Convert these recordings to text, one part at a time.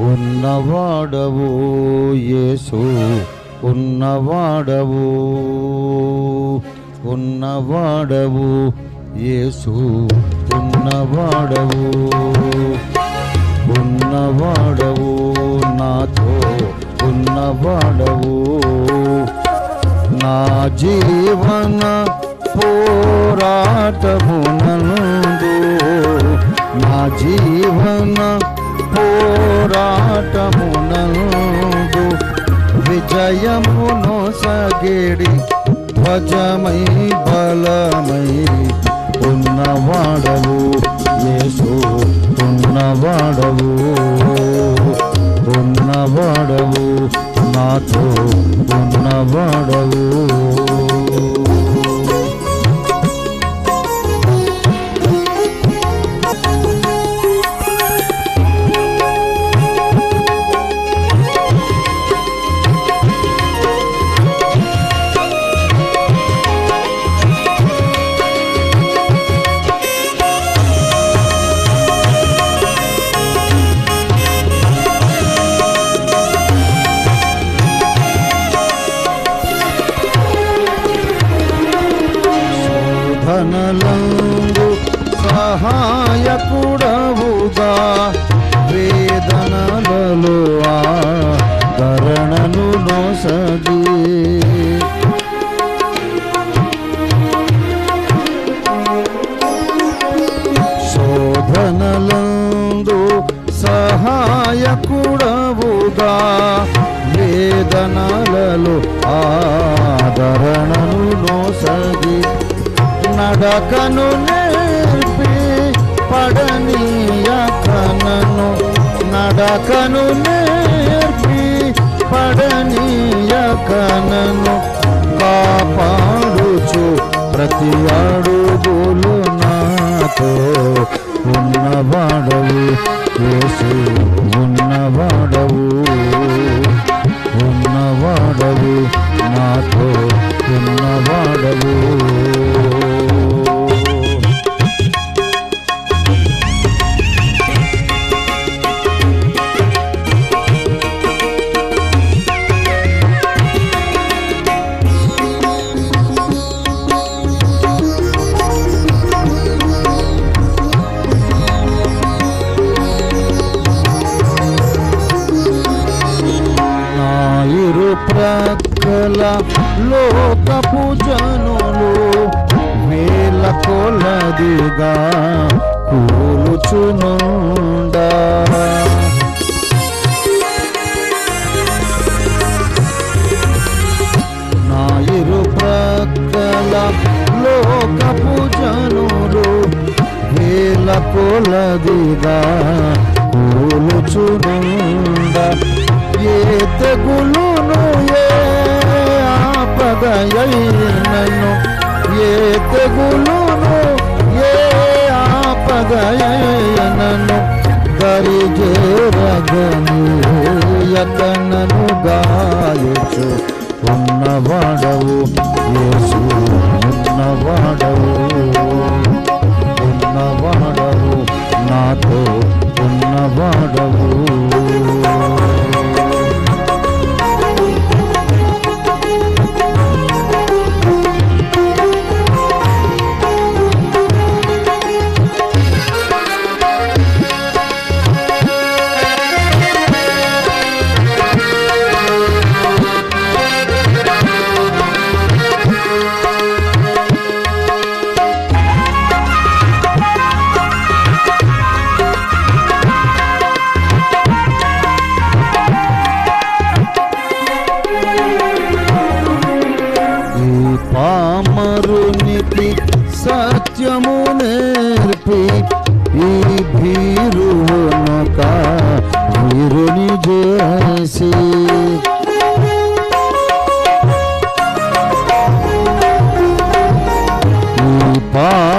ఉన్నవాడవు యేసు ఉన్నవాడవు ఉన్నవాడవు యేసు ఉన్నవాడవు ఉన్నవాడవు నాతో ఉన్నవాడవు. నా జీవన పోరాటమునందు నా జీవన పోరాటమునందు విజయమును సగేడి ధ్వజమై బలమై ఉన్నవాడవు యేసు ఉన్నవాడవు ఉన్నవాడవు నాతో వేదనలలో ఆదరణను నోసది. శోధనలందు సహాయకుడవుగా వేదనలలో ఆదరణను నోసది. నడకను నేర్పి పడనీయా నన్ను నడకను నేర్పి పడనీయకనను కాపాడుచు. ప్రతి అడుగులు నాతో ఉన్నవాడవు. యేసు ఇరు ప్రక్కల లోకపు జనులు వేల కొలదిగా కూలుచునుండా నా ఇరు ప్రక్కల లోకపు జనులు వేల కొలదిగా కూలుచునుండా ఏ తెగులును ఆపదయైనను ఏ తెగులును ఏ ఆపదయైనను దరిజేరగని యతనను గాయచు ఉన్నవాడవు యేసు ఉన్నవాడవు. ఉన్నవాడవు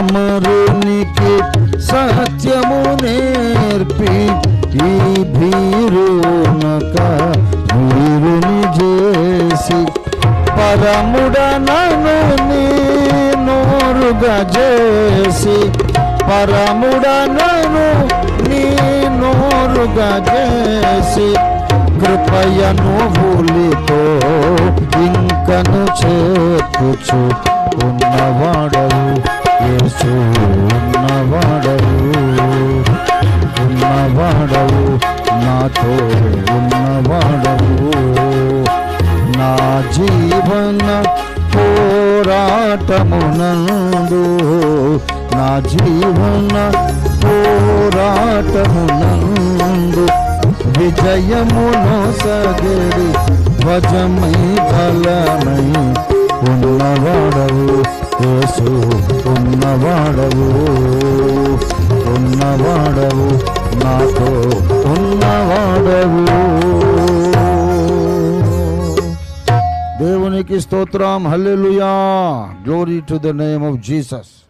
అమరునికి సత్యము నేర్పి ఈ భీరునక వీరుని చేసి పరముడనను నోరుగా చేసి పరముడనను నీ నోరుగా చేసి కృపయను భూలితో ఇంకను చేర్చుచు ఉన్నవాడవు. యేసు ఉన్నవాడవు ఉన్నవాడవు నాతో ఉన్నవాడవు. నా జీవన పోరాటమునందు నా జీవన పోరాటమునందు విజయమును సగడి ధ్వజమై బలమై ఉన్నవాడవు యేసు. ఉన్నవాడవు. ఉన్నవాడవు నాతో ఉన్నవాడవు. దేవునికి స్తోత్రం. Hallelujah. Glory to the name of Jesus